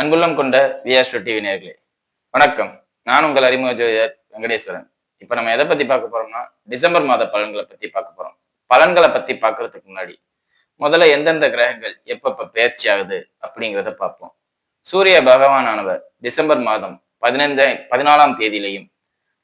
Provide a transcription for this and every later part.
அன்புள்ளம் கொண்ட விஆஸ்ட்ரோ டிவி நேர்களே வணக்கம். நான் உங்கள் அறிமுக ஜோதிடர் வெங்கடேஸ்வரன். இப்போ நம்ம எதை பத்தி பார்க்க போறோம்னா டிசம்பர் மாத பலன்களை பத்தி பார்க்க போறோம். பலன்களை பத்தி பார்க்கறதுக்கு முன்னாடி முதல்ல எந்தெந்த கிரகங்கள் எப்பப்ப பயிற்சி ஆகுது அப்படிங்கிறத பார்ப்போம். சூரிய பகவானானவர் டிசம்பர் மாதம் பதினைஞ்சா பதினாலாம் தேதியிலையும்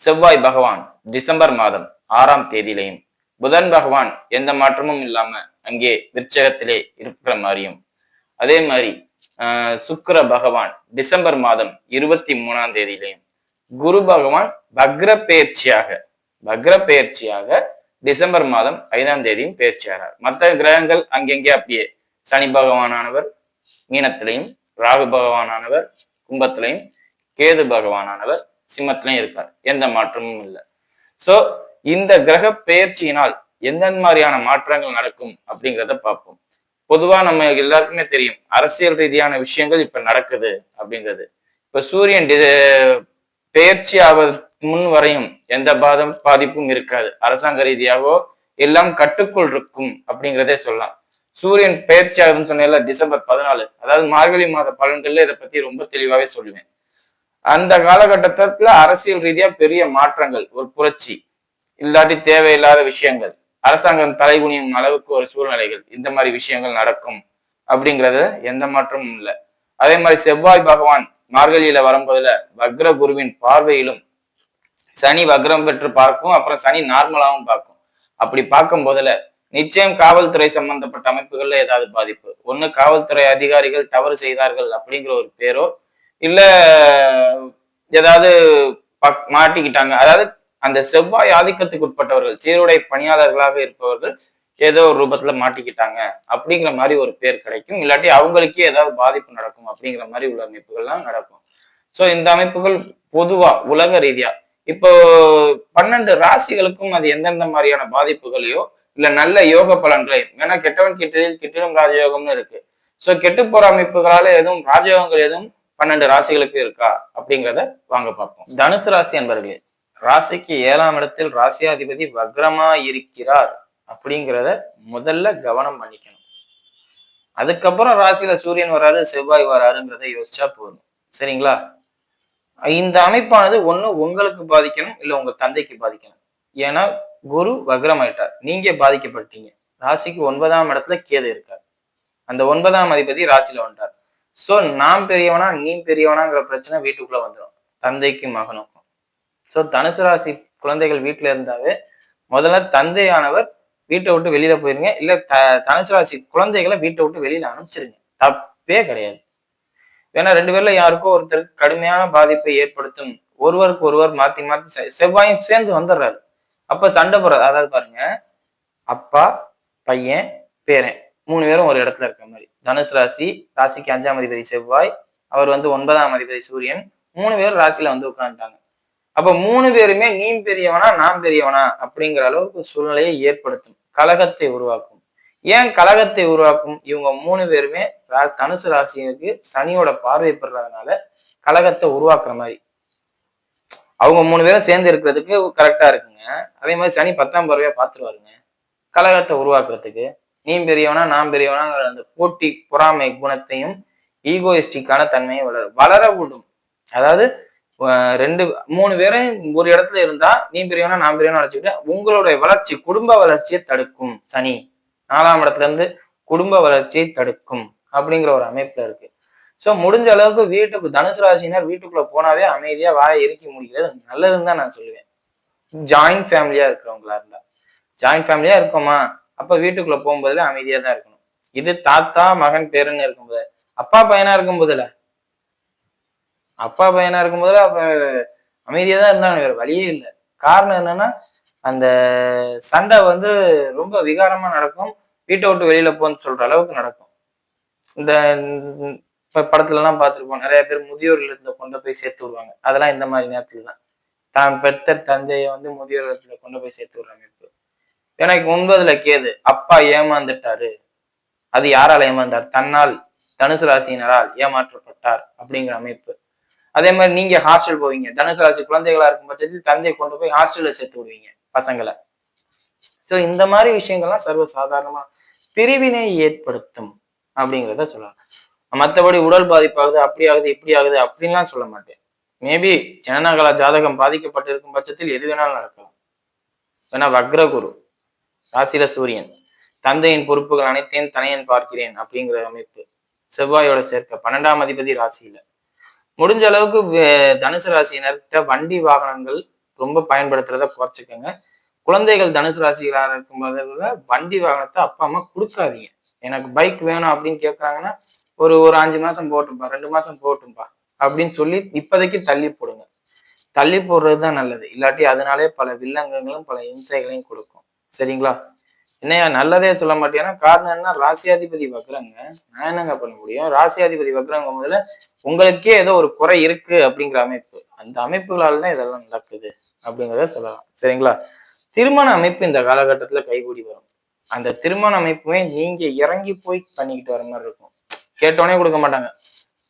செவ்வாய் பகவான் டிசம்பர் மாதம் ஆறாம் தேதியிலையும் புதன் பகவான் எந்த மாற்றமும் இல்லாம அங்கே விற்சகத்திலே இருக்கிற மாதிரியும் அதே மாதிரி சுக்கர பகவான் டிசம்பர் மாதம் இருபத்தி மூணாம் தேதியிலையும் குரு பகவான் பக்ர பெயர்ச்சியாக பக்ர பெயர்ச்சியாக டிசம்பர் மாதம் ஐந்தாம் தேதியும் பெயர்ச்சியாகிறார். மற்ற கிரகங்கள் அங்கெங்கே அப்படியே சனி பகவானானவர் மீனத்திலையும் ராகு பகவானானவர் கும்பத்திலையும் கேது பகவானானவர் சிம்மத்திலையும் இருக்கார். எந்த மாற்றமும் இல்லை. சோ இந்த கிரக பெயர்ச்சியினால் எந்தெந்த மாதிரியான மாற்றங்கள் நடக்கும் அப்படிங்கிறத பார்ப்போம். பொதுவா நம்ம எல்லாருக்குமே தெரியும். அரசியல் ரீதியான விஷயங்கள் இப்ப நடக்குது அப்படிங்கிறது. இப்ப சூரியன் பெயர்ச்சி ஆவது முன் வரையும் எந்த பாதம் பாதிப்பும் இருக்காது. அரசாங்க ரீதியாகவோ எல்லாம் கட்டுக்குள் இருக்கும் அப்படிங்கிறதே சொல்லலாம். சூரியன் பெயர்ச்சி ஆகுதுன்னு சொன்னேன்ல டிசம்பர் பதினாலு. அதாவது மார்கழி மாத பலன்கள்ல இதை பத்தி ரொம்ப தெளிவாவே சொல்லுவேன். அந்த காலகட்டத்துல அரசியல் ரீதியா பெரிய மாற்றங்கள் ஒரு புரட்சி. இல்லாட்டி தேவையில்லாத விஷயங்கள். அரசாங்கம் தலைகுனியும் அளவுக்கு ஒரு சூழ்நிலைகள். இந்த மாதிரி விஷயங்கள் நடக்கும் அப்படிங்கிறது எந்த மாற்றமும் இல்லை. அதே மாதிரி செவ்வாய் பகவான் மார்கழியில வரும்போதுல வக்ர குருவின் பார்வையிலும் சனி வக்ரம் பெற்று பார்க்கும் அப்புறம் சனி நார்மலாவும் பார்க்கும். அப்படி பார்க்கும் போதுல நிச்சயம் காவல்துறை சம்பந்தப்பட்ட அமைப்புகள்ல ஏதாவது பாதிப்பு. ஒண்ணு காவல்துறை அதிகாரிகள் தவறு செய்தார்கள் அப்படிங்கிற ஒரு பேரோ இல்ல ஏதாவது பக்- மாட்டிக்கிட்டாங்க. அதாவது அந்த செவ்வாய் ஆதிக்கத்துக்கு உட்பட்டவர்கள் சீருடை பணியாளர்களாக இருப்பவர்கள் ஏதோ ஒரு ரூபத்துல மாட்டிக்கிட்டாங்க அப்படிங்கிற மாதிரி ஒரு பேர் கிடைக்கும். இல்லாட்டி அவங்களுக்கே ஏதாவது பாதிப்பு நடக்கும் அப்படிங்கிற மாதிரி உள்ள அமைப்புகள்லாம் நடக்கும். சோ இந்த அமைப்புகள் பொதுவா உலக ரீதியா இப்போ பன்னெண்டு ராசிகளுக்கும் அது எந்தெந்த மாதிரியான பாதிப்புகளையோ இல்ல நல்ல யோக பலன்களையும் ஏன்னா கெட்டவன் கிட்டில் கிட்டிலும் ராஜயோகம்னு இருக்கு. சோ கெட்டு போற அமைப்புகளால எதுவும் ராஜயோகங்கள் எதுவும் பன்னெண்டு ராசிகளுக்கு இருக்கா அப்படிங்கிறத வாங்க பார்ப்போம். தனுசு ராசி என்பர்களே ராசிக்கு ஏழாம் இடத்தில் ராசியாதிபதி வக்ரமா இருக்கிறார் அப்படிங்கிறத முதல்ல கவனம் பண்ணிக்கணும். அதுக்கப்புறம் ராசியில சூரியன் வராரு செவ்வாய் வராருங்கிறத யோசிச்சா போதும். சரிங்களா? இந்த அமைப்பானது ஒண்ணு உங்களுக்கு பாதிக்கணும் இல்ல உங்க தந்தைக்கு பாதிக்கணும். ஏன்னா குரு வக்ரமாயிட்டார். நீங்க பாதிக்கப்பட்டீங்க. ராசிக்கு ஒன்பதாம் இடத்துல கேது இருக்கார். அந்த ஒன்பதாம் அதிபதி ராசியில வந்தார். சோ நான் பெரியவனா நீ பெரியவனாங்கிற பிரச்சனை வீட்டுக்குள்ள வந்துடும் தந்தைக்கும் மகனும் சோ தனுசு ராசி குழந்தைகள் வீட்டுல இருந்தாவே முதல்ல தந்தையானவர் வீட்டை விட்டு வெளியில போயிருங்க. இல்ல த தனுசு ராசி குழந்தைகளை வீட்டை விட்டு வெளியில அனுப்பிச்சிருங்க. தப்பே கிடையாது. ஏன்னா ரெண்டு பேர்ல யாருக்கோ ஒருத்தருக்கு கடுமையான பாதிப்பை ஏற்படுத்தும். ஒருவருக்கு ஒருவர் மாத்தி மாத்தி செவ்வாயும் சேர்ந்து வந்துடுறாரு. அப்ப சண்டை போடுறது அதாவது பாருங்க அப்பா பையன் பேரன் மூணு பேரும் ஒரு இடத்துல இருக்க மாதிரி. தனுசு ராசி ராசிக்கு அஞ்சாம் அதிபதி செவ்வாய் அவர் வந்து ஒன்பதாம் அதிபதி சூரியன். மூணு பேரும் ராசியில வந்து உட்காந்துட்டாங்க அப்ப மூணு பேருமே நீ பெரியவனா நான் பெரியவனா அப்படிங்கிற அளவுக்கு சூழ்நிலையை ஏற்படுத்தும். கழகத்தை உருவாக்கும். ஏன் கலகத்தை உருவாக்கும்? இவங்க மூணு பேருமே தனுசு ராசிக்கு சனியோட பார்வை பெறதுனால கலகத்தை உருவாக்குற மாதிரி. அவங்க மூணு பேரும் சேர்ந்து இருக்கிறதுக்கு கரெக்டா இருக்குங்க. அதே மாதிரி சனி பத்தாம் பார்வையா பார்த்துருவாருங்க கலகத்தை உருவாக்குறதுக்கு. நீ பெரியவனா நான் பெரியவனாங்கிற அந்த போட்டி பொறாமை குணத்தையும் ஈகோயிஸ்டிக்கான தன்மையும் வளர வளர விடும் அதாவது ரெண்டு மூணு பேரும் ஒரு இடத்துல இருந்தா நீ பெரியவனா நான் பெரியவனா நினைச்சுக்கிட்டு உங்களுடைய வளர்ச்சி குடும்ப வளர்ச்சியை தடுக்கும் சனி. நாலாம் இடத்துல இருந்து குடும்ப வளர்ச்சியை தடுக்கும் அப்படிங்கிற ஒரு அமைப்புல இருக்கு. ஸோ முடிஞ்ச அளவுக்கு வீட்டுக்கு தனுசு ராசினர் வீட்டுக்குள்ள போனாவே அமைதியா வாயை இறுக்கி முடிக்கிறது நல்லதுன்னு தான் நான் சொல்லுவேன். ஜாயிண்ட் ஃபேமிலியா இருக்கிறவங்களா இருந்தா. ஜாயிண்ட் ஃபேமிலியா இருக்கோமா? அப்ப வீட்டுக்குள்ள போகும்போதுல அமைதியா தான் இருக்கணும். இது தாத்தா மகன் பேருன்னு இருக்கும்போது. அப்பா பையனா இருக்கும்போதுல அப்பா பையனா இருக்கும்போதுல அப்ப அமைதியா தான் இருந்தாங்க. வேற வழியே இல்லை. காரணம் என்னன்னா அந்த சண்டை வந்து ரொம்ப விகாரமா நடக்கும். வீட்டை விட்டு வெளியில போன்னு சொல்ற அளவுக்கு நடக்கும். இந்த இப்ப படத்துல எல்லாம் பார்த்திருப்போம். நிறைய பேர் முதியோர் இல்லத்துல கொண்டு போய் சேர்த்து விடுவாங்க. அதெல்லாம் இந்த மாதிரி நேரத்துல தான் தான் பெத்த தந்தையை வந்து முதியோர் இல்லத்துல கொண்டு போய் சேர்த்து விடுற அமைப்பு. எனக்கு ஒன்பதுல கேது. அப்பா ஏமாந்துட்டாரு. அது யாரால் ஏமாந்தார்? தன்னால் தனுசு ராசியினரால் ஏமாற்றப்பட்டார் அப்படிங்கிற அமைப்பு. அதே மாதிரி நீங்க ஹாஸ்டல் போவீங்க. தனுசு ராசி குழந்தைகளா இருக்கும் பட்சத்தில் தந்தையை கொண்டு போய் ஹாஸ்டல்ல சேர்த்து விடுவீங்க பசங்களை. சோ இந்த மாதிரி விஷயங்கள்லாம் சர்வ சாதாரணமா பிரிவினை ஏற்படுத்தும் அப்படிங்கிறத சொல்லலாம். மற்றபடி உடல் பாதிப்பாகுது அப்படி ஆகுது இப்படி ஆகுது அப்படின்லாம் சொல்ல மாட்டேன். மேபி ஜனனகால ஜாதகம் பாதிக்கப்பட்டிருக்கும் பட்சத்தில் எது வேணாலும் நடக்கலாம். ஏன்னா வக்ரகுரு ராசியில சூரியன் தந்தையின் பொறுப்புகள் அனைத்தையும் தனையன் பார்க்கிறேன் அப்படிங்கிற அமைப்பு. செவ்வாயோட சேர்க்க பன்னெண்டாம் அதிபதி ராசியில. முடிஞ்ச அளவுக்கு தனுசு ராசியினர்கிட்ட வண்டி வாகனங்கள் ரொம்ப பயன்படுத்துறத குறைச்சிக்கோங்க. குழந்தைகள் தனுசு ராசிகளாக இருக்கும் போதில் வண்டி வாகனத்தை அப்பா அம்மா கொடுக்காதீங்க. எனக்கு பைக் வேணும் அப்படின்னு கேட்கறாங்கன்னா ஒரு ஒரு அஞ்சு மாசம் போட்டும்பா ரெண்டு மாசம் போட்டும்பா அப்படின்னு சொல்லி இப்போதைக்கு தள்ளி போடுங்க. தள்ளி போடுறது தான் நல்லது. இல்லாட்டி அதனாலே பல வில்லங்கங்களும் பல இம்சைகளையும் கொடுக்கும். சரிங்களா? என்னையா நல்லதே சொல்ல மாட்டேன்னா காரணம் என்ன ராசியாதிபதி வக்ரங்க. நான் என்னங்க பண்ண முடியும்? ராசியாதிபதி வக்ரங்க முதல்ல உங்களுக்கே ஏதோ ஒரு குறை இருக்கு அப்படிங்கிற அமைப்பு. அந்த அமைப்புகளால் தான் இதெல்லாம் நடக்குது அப்படிங்கிறத சொல்லலாம். சரிங்களா? திருமண அமைப்பு இந்த காலகட்டத்துல கைகூடி வரும். அந்த திருமண அமைப்புமே நீங்க இறங்கி போய் பண்ணிக்கிட்டு வர மாதிரி இருக்கும். கேட்டோடனே கொடுக்க மாட்டாங்க.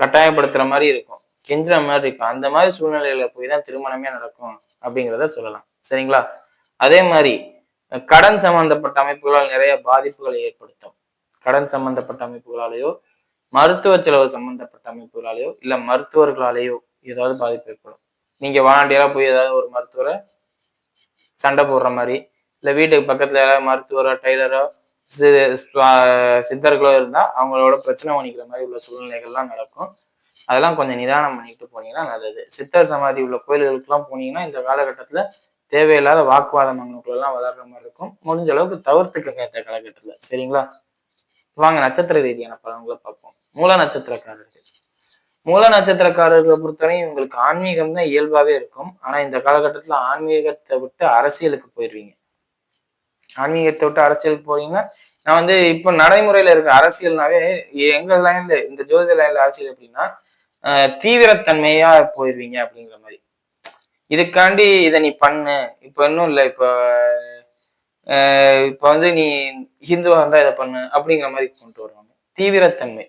கட்டாயப்படுத்துற மாதிரி இருக்கும். கெஞ்சுற மாதிரி இருக்கும். அந்த மாதிரி சூழ்நிலையில போய் தான் திருமணமே நடக்கும் அப்படிங்கிறத சொல்லலாம். சரிங்களா? அதே மாதிரி கடன் சம்பந்தப்பட்ட அமைப்புகளால் நிறைய பாதிப்புகளை ஏற்படுத்தும். கடன் சம்பந்தப்பட்ட அமைப்புகளாலேயோ மருத்துவ செலவு சம்பந்தப்பட்ட அமைப்புகளாலேயோ இல்ல மருத்துவர்களாலேயோ ஏதாவது பாதிப்பு ஏற்படும். நீங்க வாலண்டியரா போய் ஏதாவது ஒரு மருத்துவரை சண்டை போடுற மாதிரி இல்ல வீட்டுக்கு பக்கத்துல யாராவது மருத்துவரோ டெய்லரோ சித்தர்களோ இருந்தா அவங்களோட பிரச்சனை பண்ணிக்கிற மாதிரி உள்ள சூழ்நிலைகள்லாம் நடக்கும். அதெல்லாம் கொஞ்சம் நிதானம் பண்ணிட்டு போனீங்கன்னா நல்லது. சித்தர் சமாதி உள்ள கோயில்களுக்கெல்லாம் போனீங்கன்னா இந்த காலகட்டத்துல தேவையில்லாத வாக்குவாதம் நம்மளுக்குள்ளெல்லாம் வளர்ற மாதிரி இருக்கும். முடிஞ்ச அளவுக்கு தவிர்த்துக்கங்க இந்த காலகட்டத்துல. சரிங்களா? வாங்க நட்சத்திர ரீதியான பலன்களை பார்ப்போம். மூல நட்சத்திரக்காரர்கள். மூல நட்சத்திரக்காரர்களை பொறுத்தவரையும் உங்களுக்கு ஆன்மீகம் தான் இயல்பாவே இருக்கும். ஆனா இந்த காலகட்டத்துல ஆன்மீகத்தை விட்டு அரசியலுக்கு போயிருவீங்க. ஆன்மீகத்தை விட்டு அரசியலுக்கு போறீங்கன்னா நான் வந்து இப்போ நடைமுறையில இருக்க அரசியல்னாவே எங்க லைன்ல இந்த ஜோதிட லைன்ல அரசியல் எப்படின்னா ஆஹ் தீவிரத்தன்மையா போயிடுவீங்க அப்படிங்கிற மாதிரி. இதுக்காண்டி இதை நீ பண்ணு. இப்போ இன்னும் இல்லை. இப்போ ஆஹ் இப்போ வந்து நீ ஹிந்துவா இருந்தா இதை பண்ணு அப்படிங்கிற மாதிரி கொண்டு வருவாங்க. தீவிரத்தன்மை.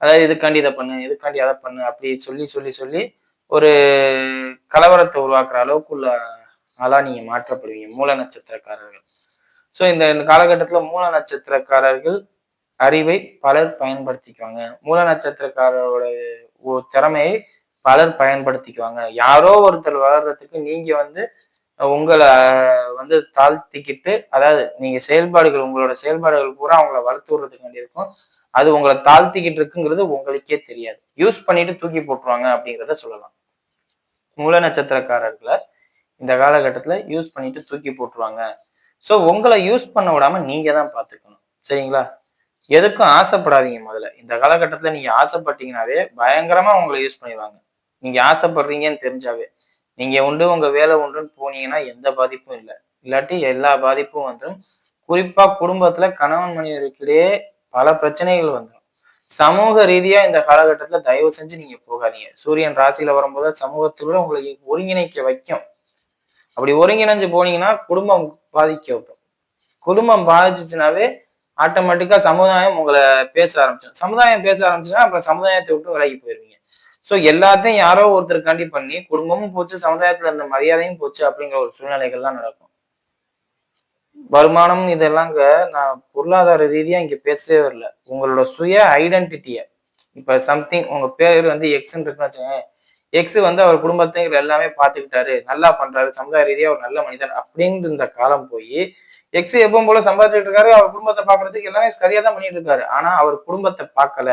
அதாவது இதுக்காண்டி இதை பண்ணு இதுக்காண்டி அதை பண்ணு அப்படி சொல்லி சொல்லி சொல்லி ஒரு கலவரத்தை உருவாக்குற அளவுக்கு உள்ள ஆளா நீங்க மாற்றப்படுவீங்க மூல நட்சத்திரக்காரர்கள். ஸோ இந்த காலகட்டத்துல மூல நட்சத்திரக்காரர்கள் அறிவை பலர் பயன்படுத்திக்குவாங்க. மூல நட்சத்திரக்காரரோட ஒரு திறமையை பலர் பயன்படுத்திக்குவாங்க. யாரோ ஒருத்தர் வளர்றதுக்கு நீங்க வந்து உங்களை வந்து தாழ்த்திக்கிட்டு அதாவது நீங்க செயல்பாடுகள் உங்களோட செயல்பாடுகள் பூரா அவங்கள வளர்த்து விடுறதுக்காண்டி இருக்கும் அது உங்களை தாழ்த்திக்கிட்டு இருக்குங்கிறது உங்களுக்கே தெரியாது. யூஸ் பண்ணிட்டு தூக்கி போட்டுருவாங்க அப்படிங்கிறத சொல்லலாம். மூல நட்சத்திரக்காரர்களை இந்த காலகட்டத்தில் யூஸ் பண்ணிட்டு தூக்கி போட்டுருவாங்க. ஸோ உங்களை யூஸ் பண்ண விடாம நீங்க தான் பார்த்துக்கணும். சரிங்களா? எதுக்கும் ஆசைப்படாதீங்க முதல்ல. இந்த காலகட்டத்தில் நீங்க ஆசைப்பட்டீங்கன்னாவே பயங்கரமா உங்களை யூஸ் பண்ணிடுவாங்க. நீங்க ஆசைப்படுறீங்கன்னு தெரிஞ்சாவே நீங்க உண்டு உங்க வேலை உண்டுன்னு போனீங்கன்னா எந்த பாதிப்பும் இல்லை. இல்லாட்டி எல்லா பாதிப்பும் வந்துடும் குறிப்பா குடும்பத்துல கணவன் மனைவிக்கிடையே பல பிரச்சனைகள் வந்துடும் சமூக ரீதியா இந்த காலகட்டத்துல தயவு செஞ்சு நீங்க போகாதீங்க. சூரியன் ராசியில வரும்போது சமூகத்தோட உங்களை ஒருங்கிணைக்க வைக்கும். அப்படி ஒருங்கிணைஞ்சு போனீங்கன்னா குடும்பம் பாதிக்க வைக்கும். குடும்பம் பாதிச்சுச்சுனாவே ஆட்டோமேட்டிக்கா சமுதாயம் உங்களை பேச ஆரம்பிச்சிடும் சமுதாயம் பேச ஆரம்பிச்சுன்னா அப்புறம் சமுதாயத்தை விட்டு விலகி போயிருவீங்க. ஸோ எல்லாத்தையும் யாரோ ஒருத்தருக்காண்டி பண்ணி குடும்பமும் போச்சு சமுதாயத்துல இருந்த மரியாதையும் போச்சு அப்படிங்கிற ஒரு சூழ்நிலைகள்லாம் நடக்கும். வருமானம் இதெல்லாங்க நான் பொருளாதார ரீதியா இங்க பேசவே வரல. உங்களோட சுய ஐடென்டிட்டிய இப்ப சம்திங் உங்க பேர் வந்து எக்ஸ்ன்னு இருக்குன்னு வச்சுக்கோங்க எக்ஸ் வந்து அவர் குடும்பத்தை எல்லாமே பார்த்துக்கிட்டாரு நல்லா பண்றாரு சமுதாய ரீதியா ஒரு நல்ல மனிதன் அப்படின்னு இருந்த காலம் போய் எக்ஸ் எப்பவும் போல சம்பாதிச்சுட்டு இருக்காரு அவர் குடும்பத்தை பாக்குறதுக்கு எல்லாமே சரியா தான் பண்ணிட்டு இருக்காரு. ஆனா அவர் குடும்பத்தை பார்க்கல.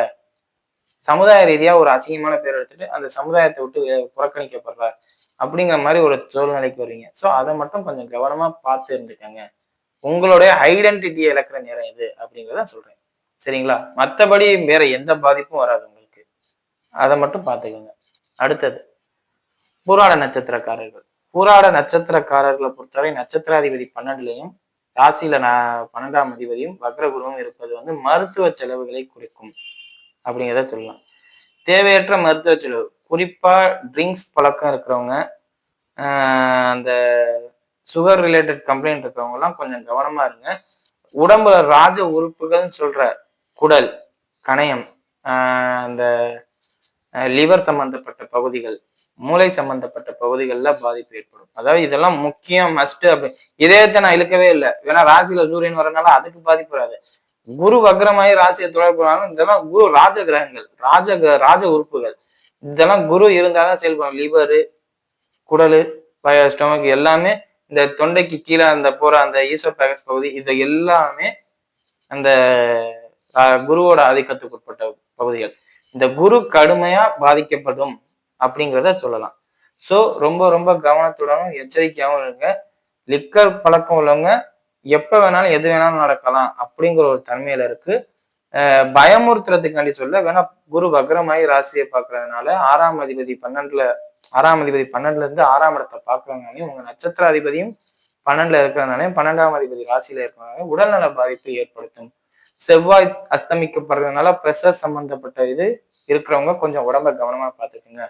சமுதாய ரீதியா ஒரு அசிங்கமான பேர் எடுத்துட்டு அந்த சமுதாயத்தை விட்டு புறக்கணிக்கப்படுறார். அப்படிங்கிற மாதிரி ஒரு சூழ்நிலைக்கு வருவீங்க ஸோ அதை மட்டும் கொஞ்சம் கவனமா பார்த்து இருந்துக்கங்க. உங்களுடைய ஐடென்டிட்டியை இழக்கிற நேரம் இது அப்படிங்கிறத சொல்றேன். சரிங்களா? மற்றபடி வேற எந்த பாதிப்பும் வராது உங்களுக்கு. அதை மட்டும் பார்த்துக்கோங்க. அடுத்தது பூராட நட்சத்திரக்காரர்கள். பூராட நட்சத்திரக்காரர்களை பொறுத்தவரை நட்சத்திராதிபதி பன்னெண்டுலையும் ராசியில நான் பன்னெண்டாம் அதிபதியும் வக்ரகுருவும் இருப்பது வந்து மருத்துவ செலவுகளை குறிக்கும். அப்படிங்கிறத சொல்லலாம். தேவையற்ற மருத்துவ செலவு. குறிப்பா ட்ரிங்க்ஸ் பழக்கம் இருக்கிறவங்க ஆஹ் அந்த சுகர் ரிலேட்டட் கம்ப்ளைண்ட் இருக்கிறவங்க எல்லாம் கொஞ்சம் கவனமா இருங்க. உடம்புல ராஜ உறுப்புகள்னு சொல்ற குடல் கணையம் ஆஹ் அந்த லிவர் சம்பந்தப்பட்ட பகுதிகள் மூளை சம்பந்தப்பட்ட பகுதிகளில் பாதிப்பு ஏற்படும். அதாவது இதெல்லாம் முக்கியம் மஸ்ட் அப்படி இதயத்தை நான் இழுக்கவே இல்லை. ஏன்னா ராசியில சூரியன் வரனால அதுக்கு பாதிப்பு வராது. குரு வக்ரமாயி ராசியை தொடர்பு இதெல்லாம் குரு ராஜ கிரகங்கள் ராஜ ராஜ உறுப்புகள். இதெல்லாம் குரு இருந்தாலும் செயல்படும் லிவரு குடலு ஸ்டொமக் எல்லாமே இந்த தொண்டைக்கு கீழே அந்த போற அந்த ஈசோபேகஸ் பகுதி இது எல்லாமே அந்த குருவோட ஆதிக்கத்துக்கு உட்பட்ட பகுதிகள். இந்த குரு கடுமையா பாதிக்கப்படும் அப்படிங்கிறத சொல்லலாம். ஸோ ரொம்ப ரொம்ப கவனத்துடனும் எச்சரிக்கையாகவும் இருங்க. லிக்கர் பழக்கம் உள்ளவங்க எப்போ வேணாலும் எது வேணாலும் நடக்கலாம் அப்படிங்கிற ஒரு தன்மையில இருக்கு. பயமுறுத்துறதுக்காண்டி சொல்ல வேணா குரு வக்ரமாயி ராசியை பார்க்கறதுனால ஆறாம் அதிபதி பன்னெண்டுல ஆறாம் அதிபதி பன்னெண்டுல இருந்து ஆறாம் இடத்தை பார்க்கறதுனாலையும் உங்க நட்சத்திர அதிபதியும் பன்னெண்டுல இருக்கிறதுனாலையும் பன்னெண்டாம் அதிபதி ராசியில இருக்கிறதுனால உடல்நல பாதிப்பை ஏற்படுத்தும். செவ்வாய் அஸ்தமிக்கப்படுறதுனால ப்ரெஷர் சம்பந்தப்பட்ட இது இருக்கிறவங்க கொஞ்சம் உடம்ப கவனமா பார்த்துக்குங்க.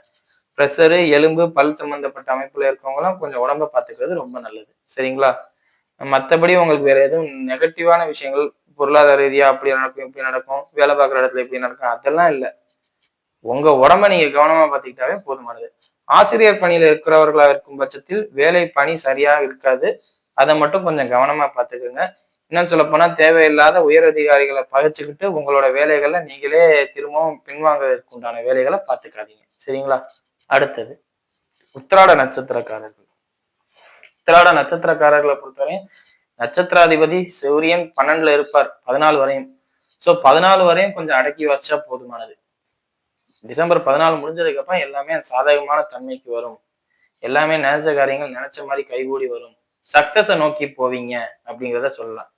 ப்ரெஷரு எலும்பு பல் சம்பந்தப்பட்ட அமைப்புல இருக்கிறவங்கலாம் கொஞ்சம் உடம்ப பார்த்துக்கிறது ரொம்ப நல்லது. சரிங்களா? மற்றபடி உங்களுக்கு வேற எதுவும் நெகட்டிவான விஷயங்கள் பொருளாதார ரீதியா அப்படி நடக்கும் இப்படி நடக்கும் வேலை பார்க்குற இடத்துல இப்படி நடக்கும் அதெல்லாம் இல்லை. உங்க உடம்ப நீங்க கவனமா பார்த்துக்கிட்டாவே போதுமானது. ஆசிரியர் பணியில இருக்கிறவர்களா இருக்கும் பட்சத்தில் வேலை பணி சரியா இருக்காது. அதை மட்டும் கொஞ்சம் கவனமா பார்த்துக்கோங்க இன்னும் சொல்ல போனா தேவையில்லாத உயர் அதிகாரிகளை பகைச்சுக்கிட்டு உங்களோட வேலைகளை நீங்களே திரும்பவும் பின்வாங்குவதற்கு உண்டான வேலைகளை பார்த்துக்காதீங்க சரிங்களா? அடுத்தது உத்திராட நட்சத்திரக்காரர்கள். உத்திராட நட்சத்திரக்காரர்களை பொறுத்தவரையும் நட்சத்திராதிபதி சூரியன் பன்னெண்டுல இருப்பார் பதினாலு வரையும். சோ பதினாலு வரையும் கொஞ்சம் அடக்கி வச்சா போதுமானது. டிசம்பர் பதினாலு முடிஞ்சதுக்கு அப்புறம் எல்லாமே சாதகமான தன்மைக்கு வரும். எல்லாமே நினைச்ச காரியங்கள் நினைச்ச மாதிரி கைகூடி வரும். சக்சஸை நோக்கி போவீங்க அப்படிங்கிறத சொல்லலாம்.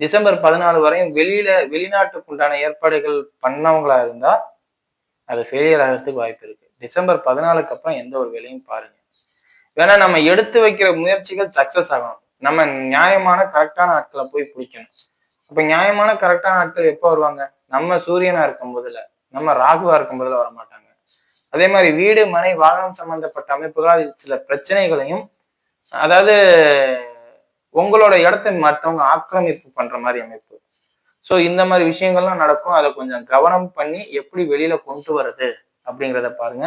டிசம்பர் பதினாலு வரையும் வெளியில வெளிநாட்டுக்கு உண்டான ஏற்பாடுகள் பண்ணவங்களா இருந்தா அது ஃபெயிலியர் ஆகிறதுக்கு வாய்ப்பு இருக்கு. டிசம்பர் பதினாலுக்கு அப்புறம் எந்த ஒரு வேலையும் பாருங்க. வேணா நம்ம எடுத்து வைக்கிற முயற்சிகள் சக்சஸ் ஆகணும். நம்ம நியாயமான கரெக்டான ஆட்களை போய் பிடிக்கணும். அப்ப நியாயமான கரெக்டான ஆட்கள் எப்போ வருவாங்க? நம்ம சூரியனா இருக்கும் போதுல. நம்ம ராகுவா இருக்கும் போதுல வர மாட்டாங்க அதே மாதிரி வீடு மனை வாகனம் சம்பந்தப்பட்ட அமைப்புகள் சில பிரச்சனைகளையும் அதாவது உங்களோட இடத்தை மற்றவங்க ஆக்கிரமிப்பு பண்ற மாதிரி அமைப்பு. ஸோ இந்த மாதிரி விஷயங்கள்லாம் நடக்கும். அதை கொஞ்சம் கவனம் பண்ணி எப்படி வெளியில கொண்டு வர்றது அப்படிங்கிறத பாருங்க.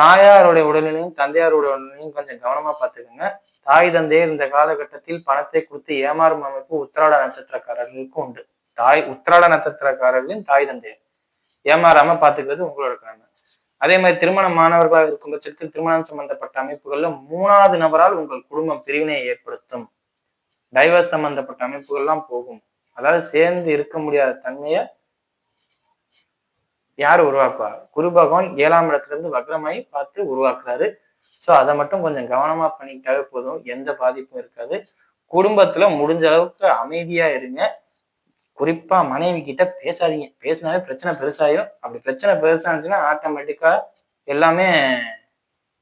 தாயாருடைய உடல்நிலையும் தந்தையாருடைய உடல்நிலையும் கொஞ்சம் கவனமா பார்த்துக்கோங்க. தாய் தந்தையர் இந்த காலகட்டத்தில் பணத்தை கொடுத்து ஏமாறும் அமைப்பு உத்திராட நட்சத்திரக்காரர்களுக்கு உண்டு. தாய் உத்திராட நட்சத்திரக்காரர்களின் தாய் தந்தையர் ஏமாறாம பாத்துக்கிறது உங்களோட கடமை. அதே மாதிரி திருமணம் மாணவர்களாக இருக்கும் பட்சத்தில் திருமணம் சம்பந்தப்பட்ட அமைப்புகள்ல மூணாவது நபரால் உங்கள் குடும்பம் பிரிவினையை ஏற்படுத்தும். டைவர்ஸ் சம்பந்தப்பட்ட அமைப்புகள்லாம் போகும். அதாவது சேர்ந்து இருக்க முடியாத தன்மையை யார் உருவாக்குவா? குரு பகவான் ஏழாம் இடத்துல இருந்து வக்ரமாயி பார்த்து உருவாக்குறாரு. ஸோ அதை மட்டும் கொஞ்சம் கவனமா பண்ணிக்கிட்டாவே போதும். எந்த பாதிப்பும் இருக்காது. குடும்பத்துல முடிஞ்ச அளவுக்கு அமைதியா இருங்க. குறிப்பா மனைவி கிட்ட பேசாதீங்க. பேசினாவே பிரச்சனை பெருசாயிரும். அப்படி பிரச்சனை பெருசாச்சுன்னா ஆட்டோமேட்டிக்கா எல்லாமே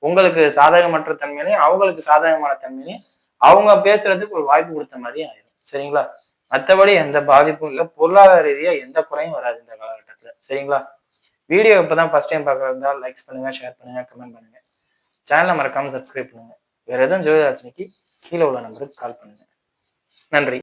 உங்களுக்கு சாதகமற்ற தன்மையிலையும் அவங்களுக்கு சாதகமான தன்மையிலையும் அவங்க பேசுறதுக்கு ஒரு வாய்ப்பு கொடுத்த மாதிரி ஆயிரும். சரிங்களா? மற்றபடி எந்த பாதிப்பும் இல்லை. பொருளாதார ரீதியா எந்த குறையும் வராது இந்த காலகட்டத்துல. சரிங்களா? வீடியோ இப்போ தான் ஃபர்ஸ்ட் டைம் பார்க்குறதா லைக்ஸ் பண்ணுங்க ஷேர் பண்ணுங்க கமெண்ட் பண்ணுங்க. சேனலை மறக்காம சப்ஸ்கிரைப் பண்ணுங்கள் வேற எதுவும் ஜோதிராஜனிக்கு கீழே உள்ள நம்பருக்கு கால் பண்ணுங்க. நன்றி.